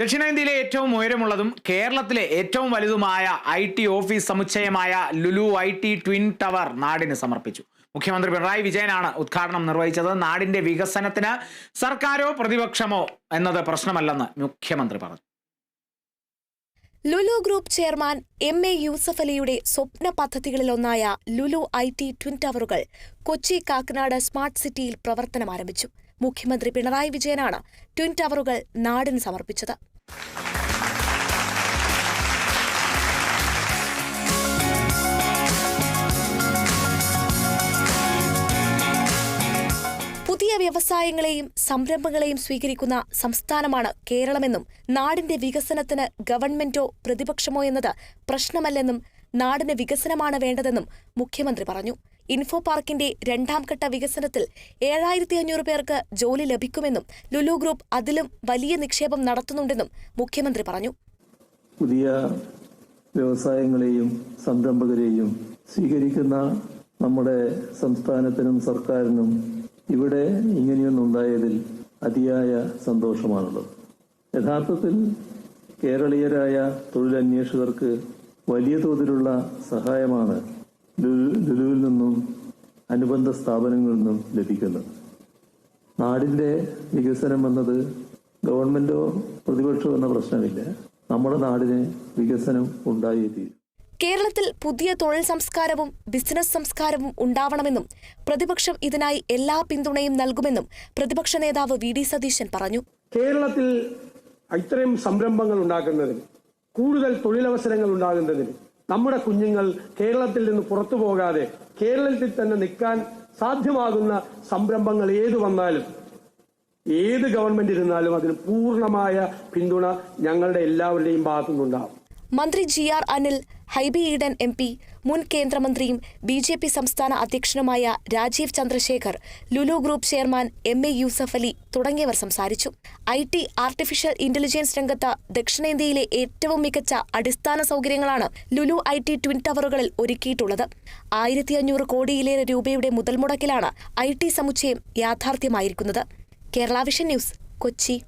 ദക്ഷിണേന്ത്യയിലെ ഏറ്റവും ഉയരമുള്ളതും കേരളത്തിലെ ഏറ്റവും വലുതുമായ I T office സമുച്ചയമായ Lulu I T twin tower നാടിന് സമർപ്പിച്ചു. മുഖ്യമന്ത്രി പിണറായി വിജയനാണ് ഉദ്ഘാടനം നിർവഹിച്ചത്. നാടിന്റെ വികസനത്തിന് സർക്കാരോ പ്രതിപക്ഷമോ എന്നത് പ്രശ്നമല്ലെന്ന് മുഖ്യമന്ത്രി പറഞ്ഞു. Lulu group chairman M A Yusuf അലിയുടെ സ്വപ്ന പദ്ധതികളിലൊന്നായ ലുലു ഐ ടി ട്വിൻ ടവറുകൾ കൊച്ചി കാക്കനാട് സ്മാർട്ട് സിറ്റിയിൽ പ്രവർത്തനം ആരംഭിച്ചു മുഖ്യമന്ത്രി പിണറായി വിജയനാണ് ട്വിൻ ടവറുകൾ നാടിന് സമർപ്പിച്ചത്. പുതിയ വ്യവസായങ്ങളെയും സംരംഭങ്ങളെയും സ്വീകരിക്കുന്ന സംസ്ഥാനമാണ് കേരളമെന്നും നാടിന്റെ വികസനത്തിന് ഗവൺമെന്റോ പ്രതിപക്ഷമോ എന്നത് പ്രശ്നമല്ലെന്നും നാടിന് വികസനമാണ് വേണ്ടതെന്നും മുഖ്യമന്ത്രി പറഞ്ഞു. ഇൻഫോ പാർക്കിന്റെ രണ്ടാം ഘട്ട വികസനത്തിൽ ഏഴായിരത്തി അഞ്ഞൂറ് പേർക്ക് ജോലി ലഭിക്കുമെന്നും ലുലു ഗ്രൂപ്പ് അതിലും വലിയ നിക്ഷേപം നടത്തുന്നുണ്ടെന്നും മുഖ്യമന്ത്രി പറഞ്ഞു. പുതിയ വ്യവസായങ്ങളെയും സംരംഭകരെയും സ്വീകരിക്കുന്ന നമ്മുടെ സംസ്ഥാനത്തിനും സർക്കാരിനും ഇവിടെ ഇങ്ങനെയൊന്നുണ്ടായതിൽ അതിയായ സന്തോഷമാണുള്ളത്. യഥാർത്ഥത്തിൽ കേരളീയരായ തൊഴിലന്വേഷകർക്ക് വലിയ തോതിലുള്ള സഹായമാണ് ലുലു- ലുലുവിൽ നിന്നും അനുബന്ധ സ്ഥാപനങ്ങളിൽ നിന്നും ലഭിക്കുന്നത്. നാടിന്റെ വികസനം എന്നത് ഗവൺമെന്റോ പ്രതിപക്ഷമോ എന്ന പ്രശ്നമില്ല. നമ്മുടെ നാടിന് വികസനം ഉണ്ടായേ തീരും. കേരളത്തിൽ പുതിയ തൊഴിൽ സംസ്കാരവും ബിസിനസ് സംസ്കാരവും ഉണ്ടാവണമെന്നും പ്രതിപക്ഷം ഇതിനായി എല്ലാ പിന്തുണയും നൽകുമെന്നും പ്രതിപക്ഷ നേതാവ് വി ഡി സതീശൻ പറഞ്ഞു. കേരളത്തിൽ ഇത്രയും സംരംഭങ്ങൾ ഉണ്ടാക്കുന്നതിന് കൂടുതൽ തൊഴിലവസരങ്ങൾ ഉണ്ടാകുന്നതിന് നമ്മുടെ കുഞ്ഞുങ്ങൾ കേരളത്തിൽ നിന്ന് പുറത്തു പോകാതെ കേരളത്തിൽ തന്നെ നിൽക്കാൻ സാധ്യമാകുന്ന സംരംഭങ്ങൾ ഏത് വന്നാലും ഏത് ഗവൺമെന്റ് ഇരുന്നാലും അതിന് പൂർണമായ പിന്തുണ ഞങ്ങളുടെ എല്ലാവരുടെയും ഭാഗത്തുനിന്നുണ്ടാവും. മന്ത്രി G R Anil Hibi Eden M P മുൻ കേന്ദ്രമന്ത്രിയും ബി ജെ പി സംസ്ഥാന അധ്യക്ഷനുമായ Rajeev Chandrasekhar Lulu group chairman M A Yusuf Ali തുടങ്ങിയവർ സംസാരിച്ചു. ഐ ടി ആർട്ടിഫിഷ്യൽ ഇന്റലിജൻസ് രംഗത്ത് ദക്ഷിണേന്ത്യയിലെ ഏറ്റവും മികച്ച അടിസ്ഥാന സൗകര്യങ്ങളാണ് ലുലു ഐ ടി ട്വിൻ ടവറുകളിൽ ഒരുക്കിയിട്ടുള്ളത്. ആയിരത്തി അഞ്ഞൂറ് കോടിയിലേറെ രൂപയുടെ മുതൽമുടക്കിലാണ് ഐ ടി സമുച്ചയം യാഥാർത്ഥ്യമായിരിക്കുന്നത്. Kerala vision news Kochi.